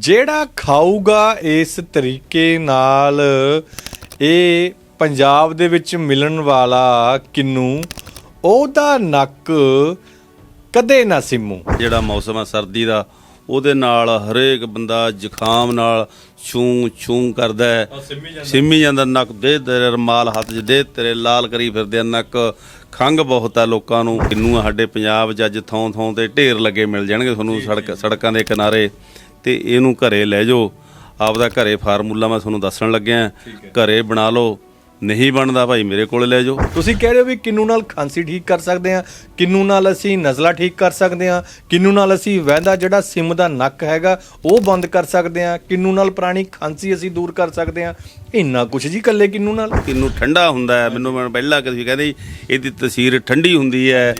ਜਿਹੜਾ ਖਾਊਗਾ ਇਸ ਤਰੀਕੇ ਨਾਲ ਇਹ ਪੰਜਾਬ ਦੇ ਵਿੱਚ ਮਿਲਣ ਵਾਲਾ ਕਿੰਨੂ ਉਹਦਾ ਨੱਕ ਕਦੇ ਨਾ ਸਿੰਮੂ। ਜਿਹੜਾ ਮੌਸਮ ਆ ਸਰਦੀ ਦਾ ਉਹਦੇ ਨਾਲ ਹਰੇਕ ਬੰਦਾ ਜ਼ੁਕਾਮ ਨਾਲ ਛੂ ਛੂ ਕਰਦਾ ਹੈ। ਸਿੰਮੀ ਜਾਂਦਾ। ਨੱਕ ਦੇ ਤੇਰੇ ਰਮਾਲ ਹੱਥ 'ਚ ਦੇ ਤੇਰੇ ਲਾਲ ਕਰੀ ਫਿਰਦੇ ਨੱਕ। ਖੰਗ ਬਹੁਤ ਆ ਲੋਕਾਂ ਨੂੰ ਕਿੰਨੂ ਸਾਡੇ ਪੰਜਾਬ 'ਚ ਅੱਜ ਥੋਂ ਥੋਂ ਤੇ ਢੇਰ ਲੱਗੇ ਮਿਲ ਜਾਣਗੇ ਤੁਹਾਨੂੰ ਸੜਕ ਸੜਕਾਂ ਦੇ ਕਿਨਾਰੇ। ਤੇ ਇਹਨੂੰ ਘਰੇ ਲੈ ਜਾਓ। ਆਪਦਾ ਘਰੇ ਫਾਰਮੂਲਾ ਮੈਂ ਤੁਹਾਨੂੰ ਦੱਸਣ ਲੱਗਿਆ। ਘਰੇ ਬਣਾ ਲਓ। ਨਹੀਂ ਬਣਦਾ ਭਾਈ ਮੇਰੇ ਕੋਲ ਲੈ ਜਾਓ। ਤੁਸੀਂ ਕਹਿ ਰਹੇ ਹੋ ਵੀ ਕਿੰਨੂ ਨਾਲ ਖਾਂਸੀ ਠੀਕ ਕਰ ਸਕਦੇ ਹਾਂ ਕਿੰਨੂ ਨਾਲ ਅਸੀਂ ਨਜ਼ਲਾ ਠੀਕ ਕਰ ਸਕਦੇ ਹਾਂ ਕਿੰਨੂ ਨਾਲ ਅਸੀਂ ਵਹਿੰਦਾ ਜਿਹੜਾ ਸਿਮ ਦਾ ਨੱਕ ਹੈਗਾ ਉਹ ਬੰਦ ਕਰ ਸਕਦੇ ਹਾਂ ਕਿੰਨੂ ਨਾਲ ਪੁਰਾਣੀ ਖਾਂਸੀ ਅਸੀਂ ਦੂਰ ਕਰ ਸਕਦੇ ਹਾਂ ਇੰਨਾ ਕੁਝ ਜੀ ਕੱਲੇ ਕਿੰਨੂ ਨਾਲ? ਕਿੰਨੂੰ ਠੰਡਾ ਹੁੰਦਾ ਹੈ ਮੈਨੂੰ ਮੈਂ ਪਹਿਲਾਂ ਕਿਸੇ ਕਹਿੰਦੇ ਇਹਦੀ ਤਸੀਰ ਠੰਡੀ ਹੁੰਦੀ ਹੈ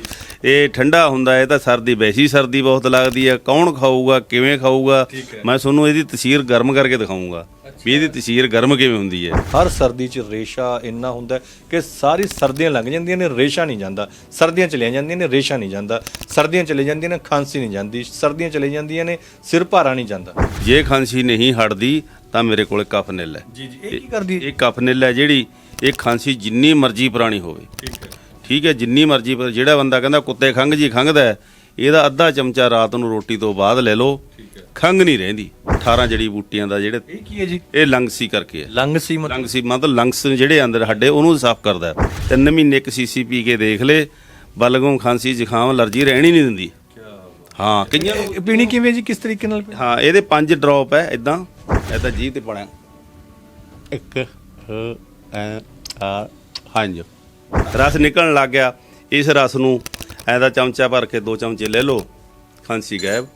ਇਹ ਠੰਡਾ ਹੁੰਦਾ ਹੈ ਇਹ ਤਾਂ ਸਰਦੀ ਵੈਸੀ ਸਰਦੀ ਬਹੁਤ ਲੱਗਦੀ ਹੈ ਕੌਣ ਖਾਊਗਾ ਕਿਵੇਂ ਖਾਊਗਾ? ਮੈਂ ਤੁਹਾਨੂੰ ਇਹਦੀ ਤਸੀਰ ਗਰਮ ਕਰਕੇ ਦਿਖਾਊਂਗਾ। ਵੀ ਇਹਦੀ ਤਸੀਰ ਗਰਮ ਕਿਵੇਂ ਹੁੰਦੀ ਹੈ? ਹਰ ਸਰਦੀ 'ਚ ਰੇਸ਼ਾ ਇੰਨਾ ਹੁੰਦਾ ਹੈ ਕਿ ਸਾਰੀ ਸਰਦੀਆਂ ਲੰਘ ਜਾਂਦੀਆਂ ਨੇ ਰੇਸ਼ਾ ਨਹੀਂ ਜਾਂਦਾ। ਸਰਦੀਆਂ ਚਲੀਆਂ ਜਾਂਦੀਆਂ ਨੇ ਰੇਸ਼ਾ ਨਹੀਂ ਜਾਂਦਾ। ਸਰਦੀਆਂ ਚਲੇ ਜਾਂਦੀਆਂ ਨੇ ਖਾਂਸੀ ਨਹੀਂ ਜਾਂਦੀ। ਸਰਦੀਆਂ ਚਲੇ ਜਾਂਦੀਆਂ ਨੇ ਸਿਰ ਭਾਰਾ ਨਹੀਂ ਜਾਂਦਾ। ਜੇ ਖਾਂਸੀ ਨਹੀਂ ਹਟਦੀ ਤਾਂ ਮੇਰੇ ਕੋਲ ਕਫਨਿਲ ਹੈ। ਜੀ ਜੀ ਇਹ ਕੀ ਕਰਦੀ ਹੈ? ਇਹ ਕਫਨਿਲ ਹੈ ਜਿਹੜੀ ਇਹ ਖਾਂਸੀ ਜਿੰਨੀ ਮਰਜ਼ੀ ਪੁਰਾਣੀ ਹੋਵੇ। ਠੀਕ ਹੈ। ਠੀਕ ਹੈ ਜਿੰਨੀ ਮਰਜ਼ੀ ਪਰ ਜਿਹੜਾ ਬੰਦਾ ਕਹਿੰਦਾ ਕੁੱਤੇ ਖੰਘ ਜੀ ਖੰਘਦਾ ਹੈ, ਇਹਦਾ ਅੱਧਾ ਚਮਚਾ ਰਾਤ ਨੂੰ ਰੋਟੀ ਤੋਂ ਬਾਅਦ ਲੈ ਲਓ। ਖੰਘ ਨਹੀਂ ਰਹਿੰਦੀ। 18 ਜੜੀ ਬੂਟੀਆਂ ਦਾ ਜਿਹੜੇ ਇਹ ਕੀ ਹੈ ਜੀ? ਇਹ ਲੰਗਸੀ ਕਰਕੇ ਹੈ। ਲੰਗ ਸੀ ਮਤਲਬ? ਲੰਗਸੀ ਮਤਲਬ ਲੰਗਸ ਜਿਹੜੇ ਅੰਦਰ ਹੱਡੇ ਉਹਨੂੰ ਸਾਫ਼ ਕਰਦਾ ਹੈ। ਤਿੰਨ ਮਹੀਨੇ ਇੱਕ ਸੀਸੀ ਪੀ ਕੇ ਦੇਖ ਲੈ ਬਲਗਮ ਖਾਂਸੀ ਜ਼ੁਕਾਮ ਅਲਰਜੀ ਰਹਿਣੀ ਨਹੀਂ ਦਿੰਦੀ। ਹਾਂ ਕਈਆਂ ਨੂੰ ਇਹ ਪੀਣੀ ਕਿਵੇਂ ਜੀ? ਕਿਸ ਤਰੀਕੇ ਨਾਲ ਪੀਣੀ? ਹਾਂ ਇਹਦੇ ਪੰਜ ਡ੍ਰੌਪ ਹੈ ਇਦਾਂ ਇਦਾਂ ਜੀ ਤੇ ਪੜਿਆ ਇੱਕ ਹ ਐ ਆ। ਹਾਂਜੀ। ਰਸ ਨਿਕਲਣ ਲੱਗ ਗਿਆ। ਇਸ ਰਸ ਨੂੰ ਐਦਾ ਚਮਚਾ ਭਰ ਕੇ ਦੋ ਚਮਚੇ ਲੈ ਲਓ। ਖਾਂਸੀ ਗਾਇਬ।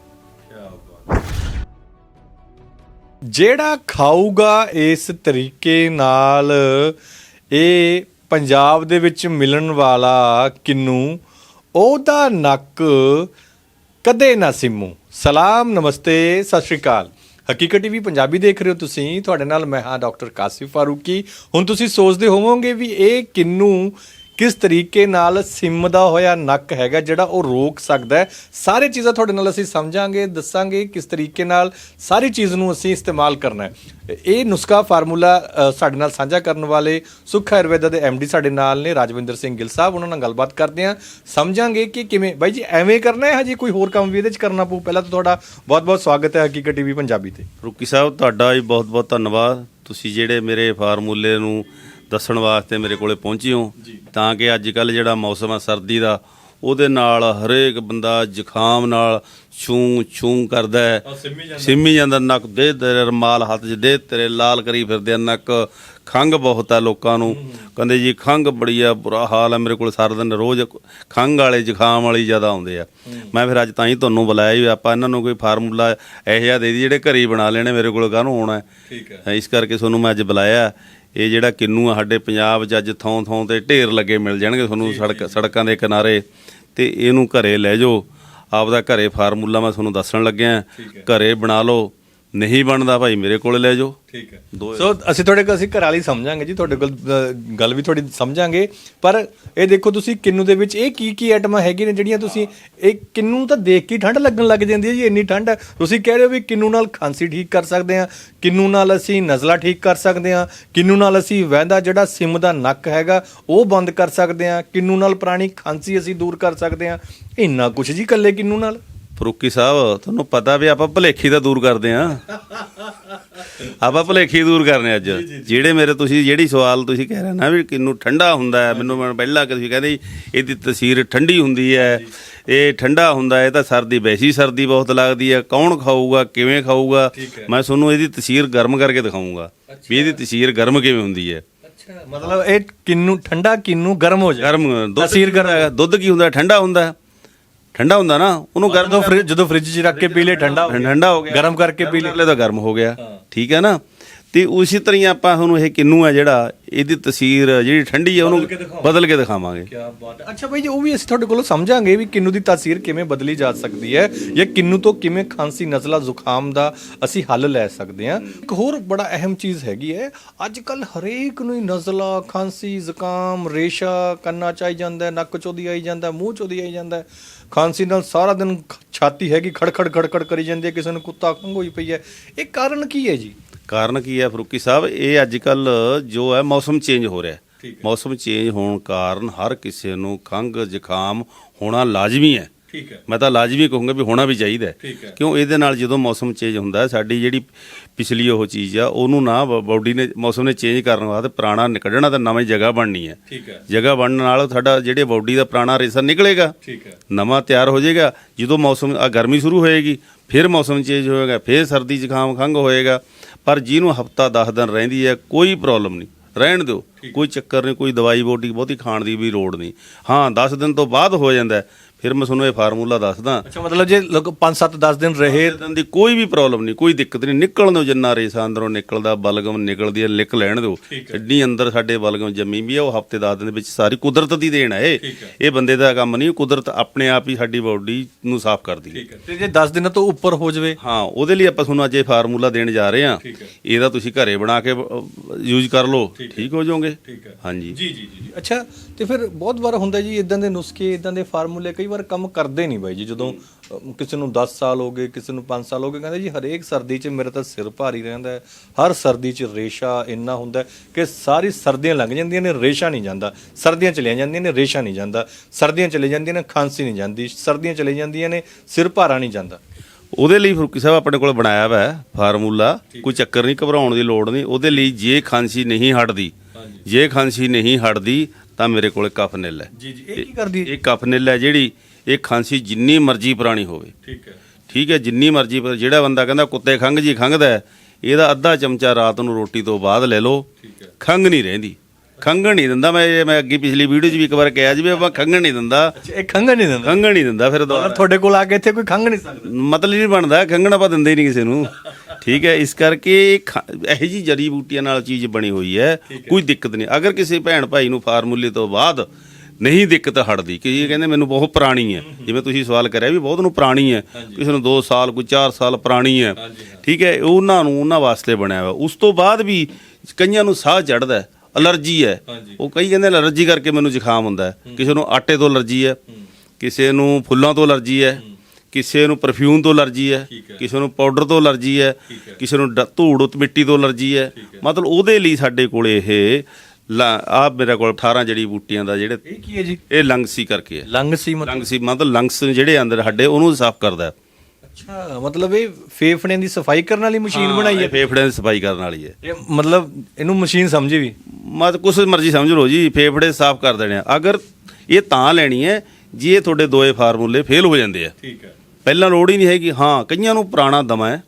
ਜਿਹੜਾ ਖਾਊਗਾ ਇਸ ਤਰੀਕੇ ਨਾਲ ਇਹ ਪੰਜਾਬ ਦੇ ਵਿੱਚ ਮਿਲਣ ਵਾਲਾ ਕਿੰਨੂ, ਉਹਦਾ ਨੱਕ ਕਦੇ ਨਾ ਸਿੰਮੂ। ਸਲਾਮ, ਨਮਸਤੇ, ਸਤਿ ਸ਼੍ਰੀ ਅਕਾਲ। ਹਕੀਕਤ ਟੀਵੀ ਪੰਜਾਬੀ ਦੇਖ ਰਹੇ ਹੋ ਤੁਸੀਂ। ਤੁਹਾਡੇ ਨਾਲ ਮੈਂ ਹਾਂ ਡਾਕਟਰ ਕਾਸਿਫ ਫਾਰੂਕੀ। ਹੁਣ ਤੁਸੀਂ ਸੋਚਦੇ ਹੋਵੋਗੇ ਵੀ ਇਹ ਕਿੰਨੂ ਕਿਸ ਤਰੀਕੇ ਨਾਲ ਸਿਮ ਦਾ ਹੋਇਆ ਨੱਕ ਹੈਗਾ ਜਿਹੜਾ ਉਹ ਰੋਕ ਸਕਦਾ ਹੈ? ਸਾਰੇ ਚੀਜ਼ਾਂ ਤੁਹਾਡੇ ਨਾਲ ਅਸੀਂ ਸਮਝਾਂਗੇ, ਦੱਸਾਂਗੇ ਕਿਸ ਤਰੀਕੇ ਨਾਲ ਸਾਰੀ ਚੀਜ਼ ਨੂੰ ਅਸੀਂ ਇਸਤੇਮਾਲ ਕਰਨਾ ਹੈ। ਇਹ ਨੁਸਖਾ ਫਾਰਮੂਲਾ ਸਾਡੇ ਨਾਲ ਸਾਂਝਾ ਕਰਨ ਵਾਲੇ ਸੁਖ ਆਯੁਰਵੇਦਾ ਦੇ ਐਮਡੀ ਸਾਡੇ ਨਾਲ ਨੇ, ਰਾਜਵਿੰਦਰ ਸਿੰਘ ਗਿੱਲ ਸਾਹਿਬ, ਉਹਨਾਂ ਨਾਲ ਗੱਲਬਾਤ ਕਰਦੇ ਹਾਂ। ਸਮਝਾਂਗੇ ਕਿ ਕਿਵੇਂ? ਬਾਈ ਜੀ, ਐਵੇਂ ਕਰਨਾ ਹੈ ਹਜੇ ਕੋਈ ਹੋਰ ਕੰਮ ਵੀ ਇਹਦੇ ਚ ਕਰਨਾ ਪਊ? ਪਹਿਲਾਂ ਤਾਂ ਤੁਹਾਡਾ ਬਹੁਤ-ਬਹੁਤ ਸਵਾਗਤ ਹੈ ਹਕੀਕਤ ਟੀਵੀ ਪੰਜਾਬੀ ਤੇ। ਰੁਕੀ ਸਾਹਿਬ, ਤੁਹਾਡਾ ਵੀ ਬਹੁਤ ਬਹੁਤ ਧੰਨਵਾਦ। ਤੁਸੀਂ ਜਿਹੜੇ ਮੇਰੇ ਫਾਰਮੂਲੇ ਨੂੰ ਦੱਸਣ ਵਾਸਤੇ ਮੇਰੇ ਕੋਲੇ ਪਹੁੰਚੇ ਹੋ ਤਾਂ ਕਿ ਅੱਜ ਕੱਲ ਜਿਹੜਾ ਮੌਸਮ ਆ ਸਰਦੀ ਦਾ ਉਹਦੇ ਨਾਲ ਹਰੇਕ ਬੰਦਾ ਜ਼ੁਕਾਮ ਨਾਲ ਛੂ ਛੂ ਕਰਦਾ ਹੈ। ਸਿੰਮੀ ਜਾਂਦਾ। ਨੱਕ ਦੇ ਤੇਰੇ ਰਮਾਲ ਹੱਥ 'ਚ ਦੇ ਤੇਰੇ ਲਾਲ ਕਰੀ ਫਿਰਦੇ ਆ ਨੱਕ ਖੰਗ ਬਹੁਤ ਆ ਲੋਕਾਂ ਨੂੰ। ਕਹਿੰਦੇ ਜੀ ਖੰਗ ਬੜੀ ਆ ਬੁਰਾ ਹਾਲ ਹੈ ਮੇਰੇ ਕੋਲ ਸਾਰਾ ਦਿਨ ਰੋਜ਼ ਖੰਗ ਵਾਲੇ ਜ਼ੁਕਾਮ ਵਾਲੀ ਜ਼ਿਆਦਾ ਆਉਂਦੇ ਆ। ਮੈਂ ਫਿਰ ਅੱਜ ਤਾਂ ਹੀ ਤੁਹਾਨੂੰ ਬੁਲਾਇਆ ਵੀ ਆਪਾਂ ਇਹਨਾਂ ਨੂੰ ਕੋਈ ਫਾਰਮੂਲਾ ਇਹੋ ਜਿਹਾ ਦੇ ਦੀ ਜਿਹੜੇ ਘਰੇ ਬਣਾ ਲੈਣੇ ਮੇਰੇ ਕੋਲ ਕਾਹਨੂੰ ਆਉਣਾ ਠੀਕ ਹੈ। ਇਸ ਕਰਕੇ ਤੁਹਾਨੂੰ ਮੈਂ ਅੱਜ ਬੁਲਾਇਆ। ਇਹ ਜਿਹੜਾ ਕਿੰਨੂ ਆ ਸਾਡੇ ਪੰਜਾਬ 'ਚ ਅੱਜ ਥੋਂ ਥੋਂ ਤੇ ਢੇਰ ਲੱਗੇ ਮਿਲ ਜਾਣਗੇ ਤੁਹਾਨੂੰ ਸੜਕ ਸੜਕਾਂ ਦੇ ਕਿਨਾਰੇ। ਤੇ ਇਹਨੂੰ ਘਰੇ ਲੈ ਜਾਓ। ਆਪਦਾ ਘਰੇ ਫਾਰਮੂਲਾ ਮੈਂ ਤੁਹਾਨੂੰ ਦੱਸਣ ਲੱਗਿਆ। ਘਰੇ ਬਣਾ ਲਓ। ਨਹੀਂ ਬਣਦਾ ਭਾਈ ਮੇਰੇ ਕੋਲ ਲੈ ਜਾਓ। ਠੀਕ ਹੈ। ਸੋ ਅਸੀਂ ਤੁਹਾਡੇ ਕੋਲ ਅਸੀਂ ਘਰ ਵਾਲੀ ਸਮਝਾਂਗੇ ਜੀ ਤੁਹਾਡੇ ਕੋਲ ਅ, ਗੱਲ ਵੀ ਤੁਹਾਡੀ ਸਮਝਾਂਗੇ। ਪਰ ਇਹ ਦੇਖੋ ਤੁਸੀਂ ਕਿੰਨੂ ਦੇ ਵਿੱਚ ਇਹ ਕੀ ਕੀ ਆਈਟਮਾਂ ਹੈਗੀਆਂ ਨੇ ਜਿਹੜੀਆਂ ਤੁਸੀਂ ਇਹ ਕਿੰਨੂ ਤਾਂ ਦੇਖ ਕੇ ਹੀ ਠੰਡ ਲੱਗਣ ਲੱਗ ਜਾਂਦੀ ਹੈ ਜੀ ਇੰਨੀ ਠੰਡ। ਹੈ ਤੁਸੀਂ ਕਹਿ ਰਹੇ ਹੋ ਵੀ ਕਿੰਨੂ ਨਾਲ ਖਾਂਸੀ ਠੀਕ ਕਰ ਸਕਦੇ ਹਾਂ ਕਿੰਨੂ ਨਾਲ ਅਸੀਂ ਨਜ਼ਲਾ ਠੀਕ ਕਰ ਸਕਦੇ ਹਾਂ ਕਿੰਨੂ ਨਾਲ ਅਸੀਂ ਵਹਿੰਦਾ ਜਿਹੜਾ ਸਿਮ ਦਾ ਨੱਕ ਹੈਗਾ ਉਹ ਬੰਦ ਕਰ ਸਕਦੇ ਹਾਂ ਕਿੰਨੂ ਨਾਲ ਪੁਰਾਣੀ ਖਾਂਸੀ ਅਸੀਂ ਦੂਰ ਕਰ ਸਕਦੇ ਹਾਂ। ਇੰਨਾ ਕੁਝ ਜੀ ਕੱਲੇ ਕਿੰਨੂ ਨਾਲ। ਫਰੂਕੀ ਸਾਹਿਬ ਤੁਹਾਨੂੰ ਪਤਾ ਵੀ ਆਪਾਂ ਭਲੇਖੀ ਤਾਂ ਦੂਰ ਕਰਦੇ ਆਂ ਆਪਾਂ ਭਲੇਖੀ ਦੂਰ ਕਰਨੇ ਅੱਜ। ਜਿਹੜੇ ਮੇਰੇ ਤੁਸੀਂ ਜਿਹੜੀ ਸਵਾਲ ਤੁਸੀਂ ਕਹਿ ਰਹੇ ਨਾ ਵੀ ਕਿੰਨੂੰ ਠੰਡਾ ਹੁੰਦਾ ਹੈ ਮੈਨੂੰ ਮੈਂ ਪਹਿਲਾਂ ਕਿਸੇ ਕਹਿੰਦੇ ਸੀ, ਇਹਦੀ ਤਸੀਰ ਠੰਡੀ ਹੁੰਦੀ ਹੈ ਇਹ ਠੰਡਾ ਹੁੰਦਾ ਹੈ ਇਹ ਤਾਂ ਸਰਦੀ ਵੈਸੀ ਸਰਦੀ ਬਹੁਤ ਲੱਗਦੀ ਹੈ। ਕੌਣ ਖਾਊਗਾ ਕਿਵੇਂ ਖਾਊਗਾ ਮੈਂ ਤੁਹਾਨੂੰ ਇਹਦੀ ਤਸੀਰ ਗਰਮ ਕਰਕੇ ਦਿਖਾਊਂਗਾ ਵੀ ਇਹਦੀ ਤਸੀਰ ਗਰਮ ਕਿਵੇਂ ਹੁੰਦੀ ਹੈ। ਅੱਛਾ ਮਤਲਬ ਇਹ ਕਿੰਨੂ ਠੰਡਾ ਕਿੰਨੂ ਗਰਮ ਹੋ ਜਾਏ? ਗਰਮ ਦੁੱਧ ਤਸੀਰ ਕੀ? ਦੁੱਧ ਕੀ ਹੁੰਦਾ? ਠੰਡਾ ਹੁੰਦਾ ਹੈ। ਠੰਡਾ ਹੁੰਦਾ ਨਾ ਉਹਨੂੰ ਗਰਮ ਜਦੋਂ ਫ੍ਰਿਜ ਜਦੋਂ ਫ੍ਰਿਜ 'ਚ ਰੱਖ ਕੇ ਪੀ ਲੇ ਠੰਡਾ। ਠੰਡਾ ਹੋ ਗਿਆ। ਗਰਮ ਕਰਕੇ ਪੀ ਲੈ ਤਾਂ ਗਰਮ ਹੋ ਗਿਆ। ਠੀਕ ਹੈ ਨਾ? ਤੇ ਉਸੇ ਤਰ੍ਹਾਂ ਹੀ ਆਪਾਂ ਤੁਹਾਨੂੰ ਇਹ ਕਿੰਨੂ ਹੈ ਜਿਹੜਾ ਇਹਦੀ ਤਸਵੀਰ ਜਿਹੜੀ ਠੰਡੀ ਹੈ ਉਹਨੂੰ ਬਦਲ ਕੇ ਦਿਖਾਵਾਂਗੇ। ਕੀ ਬਾਤ ਹੈ। ਅੱਛਾ ਬਾਈ ਜੀ ਉਹ ਵੀ ਅਸੀਂ ਤੁਹਾਡੇ ਕੋਲੋਂ ਸਮਝਾਂਗੇ ਵੀ ਕਿੰਨੂ ਦੀ ਤਾਸੀਰ ਕਿਵੇਂ ਬਦਲੀ ਜਾ ਸਕਦੀ ਹੈ ਜਾਂ ਕਿੰਨੂ ਤੋਂ ਕਿਵੇਂ ਖਾਂਸੀ ਨਜ਼ਲਾ ਜ਼ੁਕਾਮ ਦਾ ਅਸੀਂ ਹੱਲ ਲੈ ਸਕਦੇ ਹਾਂ। ਇੱਕ ਹੋਰ ਬੜਾ ਅਹਿਮ ਚੀਜ਼ ਹੈਗੀ ਹੈ ਅੱਜ ਕੱਲ ਹਰੇਕ ਨੂੰ ਹੀ ਨਜ਼ਲਾ ਖਾਂਸੀ ਜ਼ੁਕਾਮ ਰੇਸ਼ਾ ਕੰਨਾਂ ਚ ਆਈ ਜਾਂਦਾ ਨੱਕ ਚੋਦੀ ਆਈ ਜਾਂਦਾ ਮੂੰਹ ਚੋਦੀ ਆਈ ਜਾਂਦਾ। ਖਾਂਸੀ ਨਾਲ ਸਾਰਾ ਦਿਨ ਛਾਤੀ ਹੈਗੀ ਖੜਖੜ ਖੜਖੜ ਕਰੀ ਜਾਂਦੀ ਹੈ ਕਿਸੇ ਨੂੰ ਕੁੱਤਾ ਖੰਘ ਹੋਈ ਪਈ ਹੈ। ਇਹ ਕਾਰਨ ਕੀ ਹੈ ਜੀ? ਕਾਰਨ ਕੀ ਹੈ ਫਰੂਕੀ ਸਾਹਿਬ? ਇਹ ਅੱਜ ਕੱਲ ਜੋ ਹੈ ਮੌਸਮ ਚੇਂਜ ਹੋ ਰਿਹਾ ਹੈ। ਮੌਸਮ ਚੇਂਜ ਹੋਣ ਕਾਰਨ ਹਰ ਕਿਸੇ ਨੂੰ ਖੰਘ ਜ਼ੁਕਾਮ ਹੋਣਾ ਲਾਜ਼ਮੀ ਹੈ। ਠੀਕ ਹੈ। ਮੈਂ ਤਾਂ ਲਾਜ਼ਮੀ ਕਹੂੰਗਾ ਵੀ ਹੋਣਾ ਵੀ ਚਾਹੀਦਾ। ਕਿਉਂ? ਇਹਦੇ ਨਾਲ ਜਦੋਂ ਮੌਸਮ ਚੇਂਜ ਹੁੰਦਾ ਹੈ, ਸਾਡੀ ਜਿਹੜੀ ਪਿਛਲੀ ਉਹ ਚੀਜ਼ ਆ ਉਹਨੂੰ ਨਾ ਬਾਡੀ ਨੇ ਮੌਸਮ ਨੇ ਚੇਂਜ ਕਰਨ ਵਾਸਤੇ ਪੁਰਾਣਾ ਨਿਕਲਣਾ ਤਾਂ ਨਵੀਂ ਜਗ੍ਹਾ ਬਣਨੀ ਹੈ। ਠੀਕ ਹੈ। ਜਗ੍ਹਾ ਬਣਨ ਨਾਲ ਸਾਡਾ ਜਿਹੜੇ ਬਾਡੀ ਦਾ ਪੁਰਾਣਾ ਰੇਸਾ ਨਿਕਲੇਗਾ। ਠੀਕ ਹੈ। ਨਵਾਂ ਤਿਆਰ ਹੋ ਜਾਏਗਾ। ਜਦੋਂ ਮੌਸਮ ਆ ਗਰਮੀ ਸ਼ੁਰੂ ਹੋਏਗੀ ਫਿਰ ਮੌਸਮ ਚੇਂਜ ਹੋਏਗਾ ਫਿਰ ਸਰਦੀ ਜ਼ੁਕਾਮ ਖੰਘ ਹੋਏਗਾ। ਪਰ ਜਿਹਨੂੰ ਹਫਤਾ 10 ਦਿਨ ਰਹਿੰਦੀ ਹੈ ਕੋਈ ਪ੍ਰੋਬਲਮ ਨਹੀਂ। ਰਹਿਣ ਦਿਓ। ਕੋਈ ਚੱਕਰ ਨਹੀਂ ਕੋਈ ਦਵਾਈ ਬੋਟੀ ਬਹੁਤੀ ਖਾਣ ਦੀ ਵੀ ਲੋੜ ਨਹੀਂ। ਹਾਂ 10 ਦਿਨ ਤੋਂ ਬਾਅਦ ਹੋ ਜਾਂਦਾ ਫਿਰ ਮੈਂ ਤੁਹਾਨੂੰ ਇਹ ਫਾਰਮੂਲਾ ਦੱਸਦਾ। ਅੱਛਾ ਮਤਲਬ ਜੇ ਲੋਕ 5 7 10 ਦਿਨ ਰਹੇ ਦਿਨ ਦੀ ਕੋਈ ਵੀ ਪ੍ਰੋਬਲਮ ਨਹੀਂ ਕੋਈ ਦਿੱਕਤ ਨਹੀਂ। ਨਿਕਲਣ ਦਿਓ ਜਿੰਨਾ ਰੇਸਾ ਅੰਦਰੋਂ ਨਿਕਲਦਾ ਬਲਗਮ ਨਿਕਲਦੀ ਹੈ ਲਿਕ ਲੈਣ ਦਿਓ। ਜਿੰਨੀ ਅੰਦਰ ਸਾਡੇ ਬਲਗਮ ਜੰਮੀ ਵੀ ਹੈ ਉਹ ਹਫ਼ਤੇ 10 ਦਿਨ ਦੇ ਵਿੱਚ ਸਾਰੀ ਕੁਦਰਤ ਦੀ ਦੇਣ ਹੈ ਇਹ। ਬੰਦੇ ਦਾ ਕੰਮ ਨਹੀਂ ਕੁਦਰਤ ਆਪਣੇ ਆਪ ਹੀ ਸਾਡੀ ਬਾਡੀ ਨੂੰ ਸਾਫ਼ ਕਰਦੀ ਹੈ। ਤੇ ਜੇ 10 ਦਿਨਾਂ ਤੋਂ ਉੱਪਰ ਹੋ ਜਾਵੇ ਹਾਂ ਉਹਦੇ ਲਈ ਆਪਾਂ ਤੁਹਾਨੂੰ ਅੱਜ ਇਹ ਫਾਰਮੂਲਾ ਦੇਣ ਜਾ ਰਹੇ ਹਾਂ। ਇਹਦਾ ਤੁਸੀਂ ਘਰੇ ਬਣਾ ਕੇ ਯੂਜ਼ ਕਰ ਲਓ। ਠੀਕ ਹੋ। ਜਾਓਗੇ। ਹਾਂਜੀ। ਜੀ ਜੀ ਜੀ। ਅੱਛਾ ਤੇ ਫਿਰ ਬਹੁਤ ਵਾਰ ਹੁੰਦਾ ਜੀ ਇਦਾਂ ਦੇ ਨੁਸਖੇ ਇਦਾਂ ਦੇ ਫਾਰਮੂਲੇ ਕਈ ਵਾਰ ਕੰਮ ਕਰਦੇ ਨਹੀਂ ਬਾਈ ਜੀ। ਜਦੋਂ ਕਿਸੇ ਨੂੰ 10 ਸਾਲ ਹੋ ਗਏ ਕਿਸੇ ਨੂੰ 5 ਸਾਲ ਹੋ ਗਏ ਕਹਿੰਦੇ ਜੀ ਹਰੇਕ ਸਰਦੀ 'ਚ ਮੇਰਾ ਤਾਂ ਸਿਰ ਭਾਰੀ ਰਹਿੰਦਾ ਹੈ। ਹਰ ਸਰਦੀ 'ਚ ਰੇਸ਼ਾ ਇੰਨਾ ਹੁੰਦਾ ਹੈ ਕਿ ਸਾਰੀ ਸਰਦੀਆਂ ਲੰਘ ਜਾਂਦੀਆਂ ਨੇ ਰੇਸ਼ਾ ਨਹੀਂ ਜਾਂਦਾ। ਸਰਦੀਆਂ ਚਲੀਆਂ ਜਾਂਦੀਆਂ ਨੇ ਰੇਸ਼ਾ ਨਹੀਂ ਜਾਂਦਾ। ਸਰਦੀਆਂ ਚਲੇ ਜਾਂਦੀਆਂ ਨੇ ਖਾਂਸੀ ਨਹੀਂ ਜਾਂਦੀ। ਸਰਦੀਆਂ ਚਲੇ ਜਾਂਦੀਆਂ ਨੇ ਸਿਰ ਭਾਰਾ ਨਹੀਂ ਜਾਂਦਾ। ਉਹਦੇ ਲਈ ਫਰੂਕੀ ਸਾਹਿਬ ਆਪਣੇ ਕੋਲ ਬਣਾਇਆ ਵਾ ਹੈ ਫਾਰਮੂਲਾ ਕੋਈ ਚੱਕਰ ਨਹੀਂ ਘਬਰਾਉਣ ਦੀ ਲੋੜ ਨਹੀਂ। ਉਹਦੇ ਲਈ ਜੇ ਖਾਂਸੀ ਨਹੀਂ ਹਟਦੀ ਜੇ ਖਾਂਸੀ ਨਹੀਂ ਹਟਦੀ ਤਾਂ ਮੇਰੇ ਕੋਲ ਕਫਨਿਲ ਹੈ। ਜੀ ਜੀ ਇਹ ਕੀ ਕਰਦੀ ਹੈ? ਇਹ ਕਫਨਿਲ ਹੈ ਜਿਹੜੀ ਇਹ ਖਾਂਸੀ ਜਿੰਨੀ ਮਰਜ਼ੀ ਪੁਰਾਣੀ ਹੋਵੇ। ਠੀਕ ਹੈ। ਠੀਕ ਹੈ ਜਿੰਨੀ ਮਰਜ਼ੀ ਪਰ ਜਿਹੜਾ ਬੰਦਾ ਕਹਿੰਦਾ ਕੁੱਤੇ ਖੰਘ ਜੀ ਖੰਘਦਾ ਹੈ, ਇਹਦਾ ਅੱਧਾ ਚਮਚਾ ਰਾਤ ਨੂੰ ਰੋਟੀ ਤੋਂ ਬਾਅਦ ਲੈ ਲਓ। ਠੀਕ ਹੈ। ਖੰਘ ਨਹੀਂ ਰਹਿੰਦੀ। ਖੰਘਣ ਨਹੀਂ ਦਿੰਦਾ ਮੈਂ ਮੈਂ ਅੱਗੇ ਪਿਛਲੀ ਵੀਡੀਓ 'ਚ ਵੀ ਇੱਕ ਵਾਰ ਕਿਹਾ ਜੀ ਵੀ ਆਪਾਂ ਖੰਘਣ ਨਹੀਂ ਦਿੰਦਾ। ਅੱਛਾ ਇਹ ਖੰਘ ਨਹੀਂ ਦਿੰਦਾ? ਖੰਘਣ ਨਹੀਂ ਦਿੰਦਾ ਫਿਰ ਤੁਹਾਡੇ ਕੋਲ ਆ ਕੇ ਇੱਥੇ ਕੋਈ ਖੰਘ ਨਹੀਂ ਸਕਦਾ? ਮਤਲਬ ਨਹੀਂ ਬਣਦਾ ਖੰਘਣ ਆਪਾਂ ਦਿੰਦੇ ਹੀ ਨਹੀਂ ਕਿਸੇ ਨੂੰ। ਠੀਕ ਹੈ ਇਸ ਕਰਕੇ ਇਹ ਜੀ ਜੜੀ ਬੂਟੀਆਂ ਨਾਲ ਚੀਜ਼ ਬਣੀ ਹੋਈ ਹੈ ਕੋਈ ਦਿੱਕਤ ਨਹੀਂ। ਅਗਰ ਕਿਸੇ ਭੈਣ ਭਾਈ ਨੂੰ ਫਾਰਮੂਲੇ ਤੋਂ ਬਾਅਦ ਨਹੀਂ ਦਿੱਕਤ ਹਟਦੀ ਕਿ ਇਹ ਕਹਿੰਦੇ ਮੈਨੂੰ ਬਹੁਤ ਪੁਰਾਣੀ ਹੈ ਜਿਵੇਂ ਤੁਸੀਂ ਸਵਾਲ ਕਰਿਆ ਵੀ ਬਹੁਤ ਨੂੰ ਪੁਰਾਣੀ ਹੈ ਕਿਸੇ ਨੂੰ 2 ਸਾਲ ਕੋਈ 4 ਸਾਲ ਪੁਰਾਣੀ ਹੈ ਠੀਕ ਹੈ ਉਹਨਾਂ ਨੂੰ ਉਹਨਾਂ ਵਾਸਤੇ ਬਣਿਆ ਹੋਇਆ। ਉਸ ਤੋਂ ਬਾਅਦ ਵੀ ਕਈਆਂ ਨੂੰ ਸਾਹ ਚੜਦਾ ਹੈ ਅਲਰਜੀ ਹੈ। ਉਹ ਕਈ ਕਹਿੰਦੇ ਅਲਰਜੀ ਕਰਕੇ ਮੈਨੂੰ ਜ਼ੁਕਾਮ ਹੁੰਦਾ ਹੈ। ਕਿਸੇ ਨੂੰ ਆਟੇ ਤੋਂ ਅਲਰਜੀ ਹੈ ਕਿਸੇ ਨੂੰ ਫੁੱਲਾਂ ਤੋਂ ਅਲਰਜੀ ਹੈ। ਕਿਸੇ ਨੂੰ ਪਰਫਿਊਮ ਤੋਂ ਅਲਰਜੀ ਹੈ। ਕਿਸੇ ਨੂੰ ਪਾਊਡਰ ਤੋਂ ਅਲਰਜੀ ਹੈ। ਕਿਸੇ ਨੂੰ ਧੂੜ ਮਿੱਟੀ ਤੋਂ ਅਲਰਜੀ ਹੈ। ਮਤਲਬ ਉਹਦੇ ਲਈ ਸਾਡੇ ਕੋਲ ਇਹ ਆ ਮੇਰੇ ਕੋਲ 18 ਜੜੀ ਬੂਟੀਆਂ ਦਾ ਜਿਹੜੇ ਇਹ ਕੀ ਹੈ ਜੀ? ਇਹ ਲੰਗਸੀ ਕਰਕੇ ਹੈ। ਲੰਗ ਸੀ ਮਤਲਬ? ਲੰਗਸੀ ਮਤਲਬ ਲੰਗਸ ਜਿਹੜੇ ਅੰਦਰ ਸਾਡੇ ਉਹਨੂੰ ਸਾਫ਼ ਕਰਦਾ ਅੱਛਾ ਮਤਲਬ ਇਹ ਫੇਫੜਿਆਂ ਦੀ ਸਫ਼ਾਈ ਕਰਨ ਵਾਲੀ ਮਸ਼ੀਨ ਬਣਾਈ ਹੈ? ਫੇਫੜਿਆਂ ਦੀ ਸਫ਼ਾਈ ਕਰਨ ਵਾਲੀ ਹੈ। ਇਹ ਮਤਲਬ ਇਹਨੂੰ ਮਸ਼ੀਨ ਸਮਝੀ ਵੀ? ਮਤ ਕੁਛ ਮਰਜ਼ੀ ਸਮਝ ਲਓ ਜੀ ਫੇਫੜੇ ਸਾਫ਼ ਕਰ ਦੇਣੇ ਆ। ਅਗਰ ਇਹ ਤਾਂ ਲੈਣੀ ਹੈ ਜੇ ਤੁਹਾਡੇ ਦੋਏ ਫਾਰਮੂਲੇ ਫੇਲ ਹੋ ਜਾਂਦੇ ਆ। ਠੀਕ ਹੈ। ਪਹਿਲਾਂ ਲੋੜ ਹੀ ਨਹੀਂ ਹੈਗੀ। ਹਾਂ ਕਈਆਂ ਨੂੰ ਪੁਰਾਣਾ ਦਮਾ ਹੈ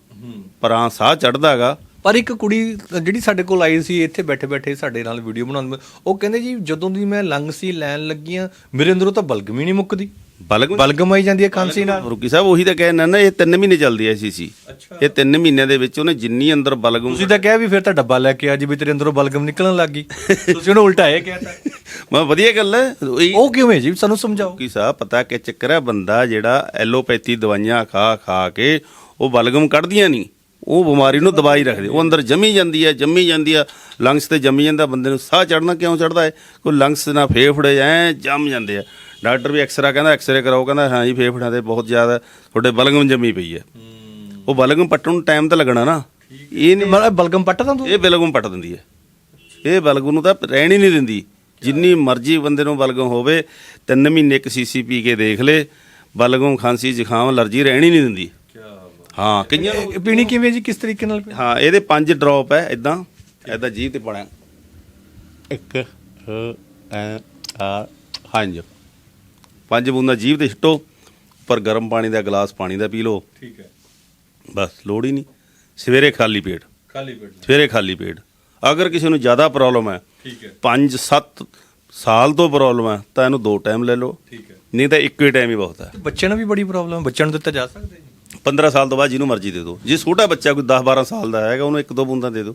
ਪਰਾਂ ਸਾਹ ਚੜਦਾ ਹੈਗਾ। ਪਰ ਇੱਕ ਕੁੜੀ ਜਿਹੜੀ ਸਾਡੇ ਕੋਲ ਆਈ ਸੀ ਇੱਥੇ ਬੈਠੇ ਬੈਠੇ ਸਾਡੇ ਨਾਲ ਵੀਡੀਓ ਬਣਾਉਂਦੇ ਉਹ ਕਹਿੰਦੇ ਜੀ ਜਦੋਂ ਦੀ ਮੈਂ ਲੰਗ ਸੀ ਲੈਣ ਲੱਗੀ ਆ ਮੇਰੇ ਅੰਦਰੋਂ ਤਾਂ ਬਲਗਮ ਹੀ ਨਹੀਂ ਮੁੱਕਦੀ। ਬਲਗਮ ਬਲਗਮ ਆਈ ਜਾਂਦੀ ਹੈ ਖਾਂਸੀ ਨਾਲ। ਰੁਕੀ ਸਾਹਿਬ ਉਹੀ ਤਾਂ ਕਹਿਣਾ ਨਾ ਇਹ 3 ਮਹੀਨੇ ਚੱਲਦੀ ਐ ਸੀਸੀ। ਇਹ 3 ਮਹੀਨਿਆਂ ਦੇ ਵਿੱਚ ਉਹਨੇ ਜਿੰਨੀ ਅੰਦਰ ਬਲਗਮ ਤੁਸੀਂ ਤਾਂ ਕਿਹਾ ਵੀ ਫਿਰ ਤਾਂ ਡੱਬਾ ਲੈ ਕੇ ਆ ਜੀ ਵੀ ਤੇਰੇ ਅੰਦਰੋਂ ਬਲਗਮ ਨਿਕਲਣ ਲੱਗ ਗਈ। ਤੁਸੀਂ ਉਹਨੂੰ ਉਲਟਾ ਇਹ ਕਹਿਤਾ। ਮੈਂ ਵਧੀਆ ਗੱਲ ਹੈ ਉਹ ਕਿਵੇਂ ਜੀ? ਸਾਨੂੰ ਸਮਝਾਓ। ਕੀ ਸਾਹਿਬ ਪਤਾ ਕਿ ਚੱਕਰ ਹੈ ਬੰਦਾ ਜਿਹੜਾ ਐਲੋਪੈਥੀ ਦਵਾਈਆਂ ਖਾ ਖਾ ਕੇ ਉਹ ਬਲਗਮ ਕੱਢਦੀਆਂ ਨਹੀਂ। ਉਹ ਬਿਮਾਰੀ ਨੂੰ ਦਵਾਈ ਰੱਖਦੇ। ਉਹ ਅੰਦਰ ਜੰਮੀ ਜਾਂਦੀ ਹੈ ਜੰਮੀ ਜਾਂਦੀ ਹੈ ਲੰਗਸ ਤੇ ਜੰਮੀ ਜਾਂਦਾ ਬੰਦੇ ਨੂੰ ਸਾਹ ਚੜਨਾ ਕਿਉਂ ਚੜਦਾ ਹੈ? ਕੋਈ ਲੰਗਸ ਨਾ ਫੇਫੜੇ ਐ ਜੰਮ ਜਾਂਦੇ ਆ। ਡਾਕਟਰ ਵੀ ਐਕਸਰਾ ਕਹਿੰਦਾ ਐਕਸਰੇ ਕਰਾਓ ਕਹਿੰਦਾ ਹਾਂ ਜੀ ਫੇਫੜਿਆਂ ਤੇ ਬਹੁਤ ਜ਼ਿਆਦਾ ਤੁਹਾਡੇ ਬਲਗਮ ਜੰਮੀ ਪਈ ਹੈ। ਉਹ ਬਲਗਮ ਪੱਟਣ ਨੂੰ ਟਾਈਮ ਤਾਂ ਲੱਗਣਾ ਨਾ। ਇਹ ਨਹੀਂ ਮਤਲਬ ਬਲਗਮ ਪੱਟਦਾ ਤੂੰ ਇਹ ਬਲਗਮ ਪੱਟ ਦਿੰਦੀ ਹੈ। ਇਹ ਬਲਗਮ ਨੂੰ ਤਾਂ ਰਹਿਣ ਹੀ ਨਹੀਂ ਦਿੰਦੀ। ਜਿੰਨੀ ਮਰਜ਼ੀ ਬੰਦੇ ਨੂੰ ਬਲਗਮ ਹੋਵੇ ਤਿੰਨ ਮਹੀਨੇ ਇੱਕ ਸੀਸੀ ਪੀ ਕੇ ਦੇਖ ਲੇ ਬਲਗਮ ਖਾਂਸੀ ਜ਼ੁਕਾਮ ਅਲਰਜੀ ਰਹਿਣ ਨਹੀਂ ਦਿੰਦੀ। ਹਾਂ ਕਈਆਂ ਨੂੰ ਪੀਣੀ ਕਿਵੇਂ ਜੀ ਕਿਸ ਤਰੀਕੇ ਨਾਲ? ਹਾਂ ਇਹਦੇ ਪੰਜ ਡ੍ਰੌਪ ਹੈ ਇਦਾਂ ਇਦਾਂ ਜੀਭ ਤੇ ਪਾਣਾ ਇੱਕ ਐ ਆ ਪੰਜ ਪੰਜ ਬੂੰਦਾਂ ਜੀਭ ਤੇ ਛਿੱਟੋ ਪਰ ਗਰਮ ਪਾਣੀ ਦਾ ਗਲਾਸ ਪਾਣੀ ਦਾ ਪੀ ਲਓ। ਠੀਕ ਹੈ। ਬਸ ਲੋੜ ਹੀ ਨਹੀਂ। ਸਵੇਰੇ ਖਾਲੀ ਪੇਟ। ਖਾਲੀ ਪੇਟ। ਸਵੇਰੇ ਖਾਲੀ ਪੇਟ। ਅਗਰ ਕਿਸੇ ਨੂੰ ਜ਼ਿਆਦਾ ਪ੍ਰੋਬਲਮ ਹੈ ਠੀਕ ਹੈ। 5-7 ਸਾਲ ਤੋਂ ਪ੍ਰੋਬਲਮ ਹੈ ਤਾਂ ਇਹਨੂੰ ਦੋ ਟਾਈਮ ਲੈ ਲਓ। ਠੀਕ ਹੈ। ਨਹੀਂ ਤਾਂ ਇੱਕੋ ਹੀ ਟਾਈਮ ਹੀ ਬਹੁਤ ਹੈ। ਬੱਚਿਆਂ ਨੂੰ ਵੀ ਬੜੀ ਪ੍ਰੋਬਲਮ ਬੱਚਿਆਂ ਨੂੰ ਦਿੱਤਾ ਜਾ ਸਕਦਾ ਜੀ? 15 ਸਾਲ ਤੋਂ ਬਾਅਦ ਜਿਹਨੂੰ ਮਰਜ਼ੀ ਦੇ ਦਿਓ। ਜੇ ਛੋਟਾ ਬੱਚਾ ਕੋਈ 10-12 ਸਾਲ ਦਾ ਹੈਗਾ ਉਹਨੂੰ ਇੱਕ ਦੋ ਬੂੰਦਾਂ ਦੇ ਦਿਓ।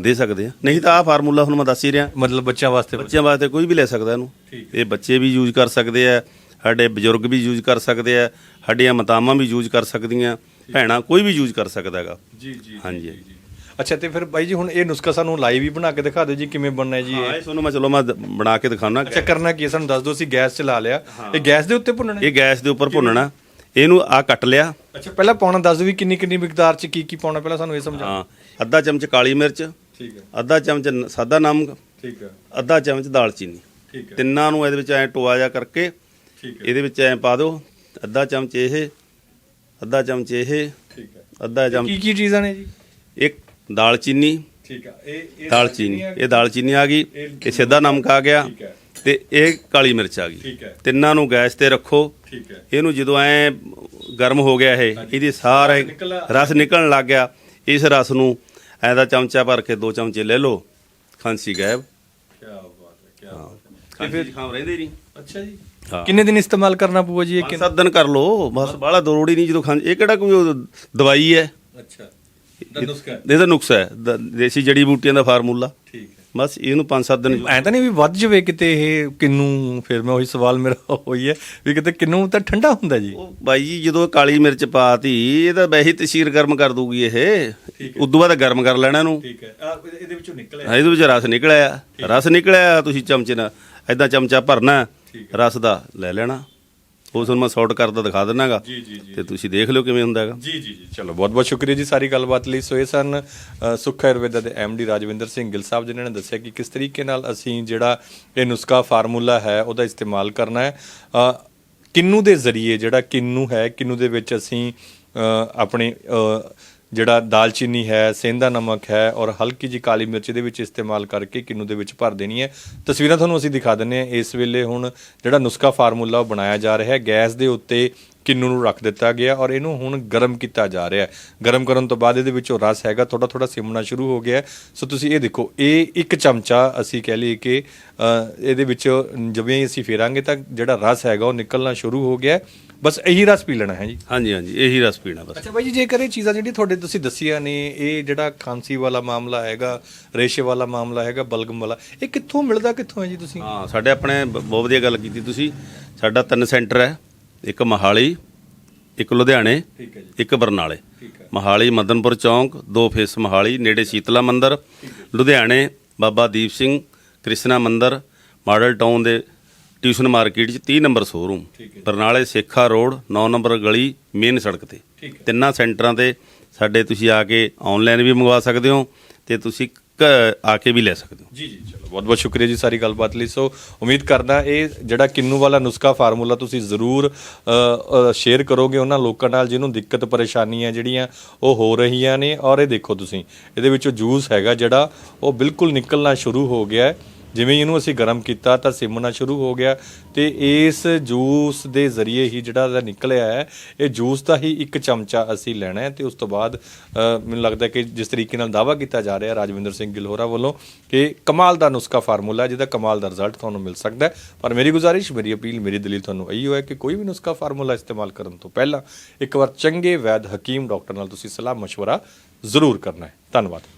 ਦੇ ਸਕਦੇ ਆ। ਨਹੀਂ ਤਾਂ ਆਹ ਫਾਰਮੂਲਾ ਹੁਣ ਮੈਂ ਦੱਸ ਹੀ ਰਿਹਾ। ਮਤਲਬ ਬੱਚਿਆਂ ਵਾਸਤੇ ਬੱਚਿਆਂ ਵਾਸਤੇ ਕੋਈ ਵੀ ਲੈ ਸਕਦਾ ਇਹਨੂੰ। ਇਹ ਬੱਚੇ ਵੀ ਯੂਜ਼ ਕਰ ਸਕਦੇ ਆ ਸਾਡੇ ਬਜ਼ੁਰਗ ਵੀ ਯੂਜ਼ ਕਰ ਸਕਦੇ ਆ ਸਾਡੀਆਂ ਮਾਤਾਵਾਂ ਵੀ ਯੂਜ਼ ਕਰ ਸਕਦੀਆਂ ਭੈਣਾਂ ਕੋਈ ਵੀ ਯੂਜ਼ ਕਰ ਸਕਦਾ ਹੈਗਾ। ਜੀ ਜੀ ਹਾਂਜੀ। ਅੱਛਾ ਤੇ ਫਿਰ ਬਾਈ ਜੀ ਹੁਣ ਇਹ ਨੁਸਖਾ ਸਾਨੂੰ ਲਾਈਵ ਹੀ ਬਣਾ ਕੇ ਦਿਖਾ ਦਿਓ ਜੀ ਕਿਵੇਂ ਬਣਨਾ ਹੈ ਜੀ ਹਾਂ ਇਹ? ਤੁਹਾਨੂੰ ਮੈਂ ਚਲੋ ਮੈਂ ਬਣਾ ਕੇ ਦਿਖਾਉਣਾ ਅੱਛਾ ਕਰਨਾ ਕੀ ਹੈ? ਸਾਨੂੰ ਦੱਸ ਦਿਓ ਅਸੀਂ ਗੈਸ ਚਲਾ ਲਿਆ। ਇਹ ਗੈਸ ਦੇ ਉੱਤੇ ਭੁੰਨਣਾ? ਇਹ ਗੈਸ ਦੇ ਉੱਪਰ ਭੁੰਨਣਾ। ਇਹਨੂੰ ਆ ਕੱਟ ਲਿਆ। ਅੱਛਾ ਪਹਿਲਾਂ ਪਾਉਣਾ ਦੱਸ ਦਿਓ ਵੀ ਕਿੰਨੀ ਕਿੰਨੀ ਮਿਕਦਾਰ ਚ ਕੀ ਕੀ ਪਾਉਣਾ ਪਹਿਲਾਂ ਸਾਨੂੰ ਇਹ ਸਮਝਾ। ਹਾਂ ਅੱਧਾ ਚਮਚ ਕਾਲੀ ਮਿਰਚ ਠੀਕ ਹੈ। ਅੱਧਾ ਚਮਚ ਸਾਦਾ ਨਮਕ ਠੀਕ ਹੈ। ਅੱਧਾ ਚਮਚ ਦਾਲਚੀਨੀ। ਠੀਕ ਹੈ। ਤਿੰਨਾਂ ਨੂੰ ਇਹਦੇ ਵਿੱਚ ਐ ਟੋਆ ਜਾ ਕਰਕੇ ਠੀਕ ਹੈ। ਇਹਦੇ ਵਿੱਚ ਐ ਪਾ ਦਿਓ। ਅੱਧਾ ਚਮਚ ਇਹ ਅੱਧਾ ਚਮਚ ਇਹ ਠੀਕ ਹੈ। ਅੱਧਾ ਚਮਚ ਕੀ ਕੀ ਚੀਜ਼ਾਂ ਨੇ ਜੀ? ਇੱਕ ਦਾਲਚੀਨੀ ਠੀਕ ਹੈ ਇਹ ਇਹ ਦਾਲਚੀਨੀ ਇਹ ਦਾਲਚੀਨੀ ਆ ਗਈ ਇਹ ਸਿੱਧਾ ਨਮਕ ਆ ਗਿਆ ਠੀਕ ਹੈ ਤੇ ਇਹ ਕਾਲੀ ਮਿਰਚ ਆ ਗਈ। ਠੀਕ ਹੈ ਤਿੰਨਾਂ ਨੂੰ ਗੈਸ ਤੇ ਰੱਖੋ। ਠੀਕ ਹੈ ਇਹਨੂੰ ਜਦੋਂ ਐ ਗਰਮ ਹੋ ਗਿਆ ਇਹ ਇਹਦੀ ਸਾਰੇ ਰਸ ਨਿਕਲਣ ਲੱਗ ਗਿਆ। ਇਸ ਰਸ ਨੂੰ ਐ ਦਾ ਚਮਚਾ ਭਰ ਕੇ ਦੋ ਚਮਚੇ ਲੈ ਲਓ ਖਾਂਸੀ ਗਾਇਬ। ਕੀ ਬਾਤ ਹੈ ਕੀ ਖਾਂਸੀ ਜ਼ੁਕਾਮ ਰਹਿੰਦੇ ਨਹੀਂ। ਅੱਛਾ ਜੀ। ਹਾਂ। ਕਿੰਨੇ ਦਿਨ ਇਸਤੇਮਾਲ ਕਰਨਾ ਪਊਗਾ ਜੀ ਇਹ ਪੰਜ ਸੱਤ ਦਿਨ ਕਰ ਲਓ ਬਸ ਬਾਹਲਾ ਦੋੜੀ ਨਹੀਂ ਜਦੋਂ ਖਾਂ ਇਹ ਕਿਹੜਾ ਕੋਈ ਦਵਾਈ ਹੈ? ਅੱਛਾ। ਦਾ ਨੁਸਖਾ ਇਹਦਾ ਨੁਕਸ ਹੈ। ਦ- ਦੇਸੀ ਜੜੀ ਬੂਟੀਆਂ ਦਾ ਫਾਰਮੂਲਾ। ਠੀਕ ਹੈ। ਬਸ ਇਹਨੂੰ ਪੰਜ ਸੱਤ ਦਿਨ ਐਂ ਤਾਂ ਨਹੀਂ ਵੀ ਵੱਧ ਜਵੇ ਕਿਤੇ ਇਹ ਕਿੰਨੂ ਫਿਰ ਮੈਂ ਉਹੀ ਸਵਾਲ ਮੇਰਾ ਹੋਈ ਹੈ ਵੀ ਕਿਤੇ ਕਿੰਨੂ ਤਾਂ ਠੰਡਾ ਹੁੰਦਾ ਜੀ। ਉਹ ਬਾਈ ਜੀ ਜਦੋਂ ਕਾਲੀ ਮਿਰਚ ਪਾਤੀ ਇਹ ਤਾਂ ਵੈਸੇ ਹੀ ਤਸੀਰ ਗਰਮ ਕਰ ਦੂਗੀ ਇਹ। ਉਦੋਂ ਬਾਅਦ ਗਰਮ ਕਰ ਲੈਣਾ ਇਹਨੂੰ। ਠੀਕ ਹੈ। ਇਹਦੇ ਵਿੱਚੋਂ ਨਿਕਲਿਆ। ਹਾਂ, ਇਹਦੇ ਵਿੱਚ ਰਸ ਨਿਕਲਿਆ। ਰਸ ਨਿਕਲਿਆ ਤੁਸੀਂ ਚਮਚੇ ਨਾਲ ਐਦਾਂ ਚਮਚਾ ਭਰਨਾ। ਰਸ ਦਾ ਲੈ ਲੈਣਾ। ਉਹ ਤੁਹਾਨੂੰ ਮੈਂ ਸੌਰਟ ਕਰਦਾ ਦਿਖਾ ਦਿੰਨਾਗਾ ਜੀ ਜੀ ਜੀ। ਤੇ ਤੁਸੀਂ ਦੇਖ ਲਿਓ ਕਿਵੇਂ ਹੁੰਦਾ ਹੈਗਾ। ਜੀ ਜੀ ਜੀ। ਚਲੋ ਬਹੁਤ ਬਹੁਤ ਸ਼ੁਕਰੀਆ ਜੀ ਸਾਰੀ ਗੱਲਬਾਤ ਲਈ। ਸੋ ਇਹ ਸਨ ਸੁੱਖ ਆਯੁਰਵੇਦਾ ਦੇ ਡੀ ਰਾਜਵਿੰਦਰ ਸਿੰਘ ਗਿੱਲ ਸਾਹਿਬ ਜਿਨ੍ਹਾਂ ਨੇ ਦੱਸਿਆ ਕਿ ਕਿਸ ਤਰੀਕੇ ਨਾਲ ਅਸੀਂ ਜਿਹੜਾ ਇਹ ਨੁਸਖਾ ਫਾਰਮੂਲਾ ਹੈ ਉਹਦਾ ਇਸਤੇਮਾਲ ਕਰਨਾ ਹੈ। ਕਿੰਨੂ ਦੇ ਜ਼ਰੀਏ ਜਿਹੜਾ ਕਿੰਨੂ ਹੈ ਕਿੰਨੂ ਦੇ ਵਿੱਚ ਅਸੀਂ ਆਪਣੇ ਜਿਹੜਾ ਦਾਲਚੀਨੀ ਹੈ ਸੇਂਦਾ ਨਮਕ ਹੈ ਔਰ ਹਲਕੀ ਜੀ ਕਾਲੀ ਮਿਰਚ ਦੇ ਵਿੱਚ ਇਸਤੇਮਾਲ ਕਰਕੇ ਕਿੰਨੂ ਦੇ ਵਿੱਚ ਭਰ ਦੇਣੀ ਹੈ। ਤਸਵੀਰਾਂ ਤੁਹਾਨੂੰ ਅਸੀਂ ਦਿਖਾ ਦਿੰਨੇ ਆ ਇਸ ਵੇਲੇ ਹੁਣ ਜਿਹੜਾ ਨੁਸਖਾ ਫਾਰਮੂਲਾ ਉਹ ਬਣਾਇਆ ਜਾ ਰਿਹਾ ਹੈ। ਗੈਸ ਦੇ ਉੱਤੇ ਕਿੰਨੂ ਨੂੰ ਰੱਖ ਦਿੱਤਾ ਗਿਆ ਔਰ ਇਹਨੂੰ ਹੁਣ ਗਰਮ ਕੀਤਾ ਜਾ ਰਿਹਾ ਹੈ। ਗਰਮ ਕਰਨ ਤੋਂ ਬਾਅਦ ਇਹਦੇ ਵਿੱਚੋਂ ਰਸ ਹੈਗਾ ਥੋੜਾ ਥੋੜਾ ਸਿਮਣਾ ਸ਼ੁਰੂ ਹੋ ਗਿਆ। ਸੋ ਤੁਸੀਂ ਇਹ ਦੇਖੋ ਇਹ ਇੱਕ ਚਮਚਾ ਅਸੀਂ ਕਹਿ ਲਈਏ ਕਿ ਇਹਦੇ ਵਿੱਚ ਜਿਵੇਂ ਹੀ ਅਸੀਂ ਫੇਰਾਂਗੇ ਤਾਂ ਜਿਹੜਾ ਰਸ ਹੈਗਾ ਉਹ ਨਿਕਲਣਾ ਸ਼ੁਰੂ ਹੋ ਗਿਆ। ਬਸ ਇਹੀ ਰਸ ਪੀ ਲੈਣਾ ਹੈ ਜੀ। ਹਾਂਜੀ ਹਾਂਜੀ ਇਹੀ ਰਸ ਪੀਣਾ ਬਸ। ਅੱਛਾ ਬਾਈ ਜੀ ਜੇਕਰ ਇਹ ਚੀਜ਼ਾਂ ਜਿਹੜੀ ਤੁਹਾਡੇ ਤੁਸੀਂ ਦੱਸੀਆਂ ਨੇ ਇਹ ਜਿਹੜਾ ਖਾਂਸੀ ਵਾਲਾ ਮਾਮਲਾ ਹੈਗਾ ਰੇਸ਼ੇ ਵਾਲਾ ਮਾਮਲਾ ਹੈਗਾ ਬਲਗਮ ਵਾਲਾ ਇਹ ਕਿੱਥੋਂ ਮਿਲਦਾ ਕਿੱਥੋਂ ਹੈ ਜੀ ਤੁਸੀਂ? ਹਾਂ ਸਾਡੇ ਆਪਣੇ ਬਹੁਤ ਵਧੀਆ ਗੱਲ ਕੀਤੀ ਤੁਸੀਂ। ਸਾਡਾ ਤਿੰਨ ਸੈਂਟਰ ਹੈ। ਇੱਕ ਮਹਾਲੀ ਇੱਕ ਲੁਧਿਆਣੇ ਠੀਕ ਹੈ ਜੀ। ਇੱਕ ਬਰਨਾਲੇ। ਠੀਕ ਹੈ। ਮਹਾਲੀ ਮਦਨਪੁਰ ਚੌਂਕ ਦੋ ਫੇਸ ਮਹਾਲੀ ਨੇੜੇ ਸ਼ੀਤਲਾ ਮੰਦਿਰ ਲੁਧਿਆਣੇ ਬਾਬਾ ਦੀਪ ਸਿੰਘ ਕ੍ਰਿਸ਼ਨਾ ਮੰਦਿਰ ਮਾਡਲ ਟਾਊਨ ਦੇ ਟਿਊਸ਼ਨ ਮਾਰਕੀਟ 'ਚ 30 ਨੰਬਰ ਸ਼ੋਰੂਮ। ਬਰਨਾਲੇ ਸੇਖਾ ਰੋਡ 9 ਨੰਬਰ ਗਲੀ ਮੇਨ ਸੜਕ ਤੇ। ਤਿੰਨਾਂ ਸੈਂਟਰਾਂ ਤੇ ਸਾਡੇ ਤੁਸੀਂ ਆ ਕੇ ਆਨਲਾਈਨ ਵੀ ਮੰਗਵਾ ਸਕਦੇ ਹੋ ਤੇ ਤੁਸੀਂ ਕ ਆ ਕੇ ਵੀ ਲੈ ਸਕਦੇ ਹੋ। ਜੀ ਜੀ, ਚਲੋ, ਬਹੁਤ ਬਹੁਤ ਸ਼ੁਕਰੀਆ ਜੀ ਸਾਰੀ ਗੱਲਬਾਤ ਲਈ। ਸੋ, ਉਮੀਦ ਕਰਦਾ ਇਹ ਜਿਹੜਾ ਕਿੰਨੂ ਵਾਲਾ ਨੁਸਖਾ ਫਾਰਮੂਲਾ ਤੁਸੀਂ ਜ਼ਰੂਰ ਸ਼ੇਅਰ ਕਰੋਗੇ, ਉਹਨਾਂ ਲੋਕਾਂ ਨਾਲ ਜਿਹਨੂੰ ਦਿੱਕਤ ਪਰੇਸ਼ਾਨੀਆਂ ਜਿਹੜੀਆਂ ਉਹ ਹੋ ਰਹੀਆਂ ਨੇ। ਔਰ ਇਹ ਦੇਖੋ ਤੁਸੀਂ, ਇਹਦੇ ਵਿੱਚੋਂ ਜੂਸ ਹੈਗਾ ਜਿਹੜਾ ਉਹ ਬਿਲਕੁਲ ਨਿਕਲਣਾ ਸ਼ੁਰੂ ਹੋ ਗਿਆ ਹੈ। ਜਿਵੇਂ ਹੀ ਇਹਨੂੰ ਅਸੀਂ ਗਰਮ ਕੀਤਾ ਤਾਂ ਸਿਮਣਾ ਸ਼ੁਰੂ ਹੋ ਗਿਆ ਤੇ ਇਸ ਜੂਸ ਦੇ ਜ਼ਰੀਏ ਹੀ ਜਿਹੜਾ ਇਹਦਾ ਨਿਕਲਿਆ ਹੈ ਇਹ ਜੂਸ ਦਾ ਹੀ ਇੱਕ ਚਮਚਾ ਅਸੀਂ ਲੈਣਾ ਹੈ ਤੇ ਉਸ ਤੋਂ ਬਾਅਦ ਅ, ਮੈਨੂੰ ਲੱਗਦਾ ਕਿ ਜਿਸ ਤਰੀਕੇ ਨਾਲ ਦਾਵਾ ਕੀਤਾ ਜਾ ਰਿਹਾ ਰਾਜਵਿੰਦਰ ਸਿੰਘ ਗਿਲਹੋਰਾ ਵੱਲੋਂ ਕਿ ਕਮਾਲ ਦਾ ਨੁਸਖਾ ਫਾਰਮੂਲਾ ਹੈ ਜਿਹਦਾ ਕਮਾਲ ਦਾ ਰਿਜ਼ਲਟ ਤੁਹਾਨੂੰ ਮਿਲ ਸਕਦਾ ਹੈ ਪਰ ਮੇਰੀ ਗੁਜ਼ਾਰਿਸ਼ ਮੇਰੀ ਅਪੀਲ ਮੇਰੀ ਦਲੀਲ ਤੁਹਾਨੂੰ ਇਹੀ ਹੈ ਕਿ ਕੋਈ ਵੀ ਨੁਸਖਾ ਫਾਰਮੂਲਾ ਇਸਤੇਮਾਲ ਕਰਨ ਤੋਂ ਪਹਿਲਾਂ ਇੱਕ ਵਾਰ ਚੰਗੇ ਵੈਦ ਹਕੀਮ ਡਾਕਟਰ ਨਾਲ ਤੁਸੀਂ ਸਲਾਹ مشورہ ਜ਼ਰੂਰ ਕਰਨਾ ਹੈ ਧੰਨਵਾਦ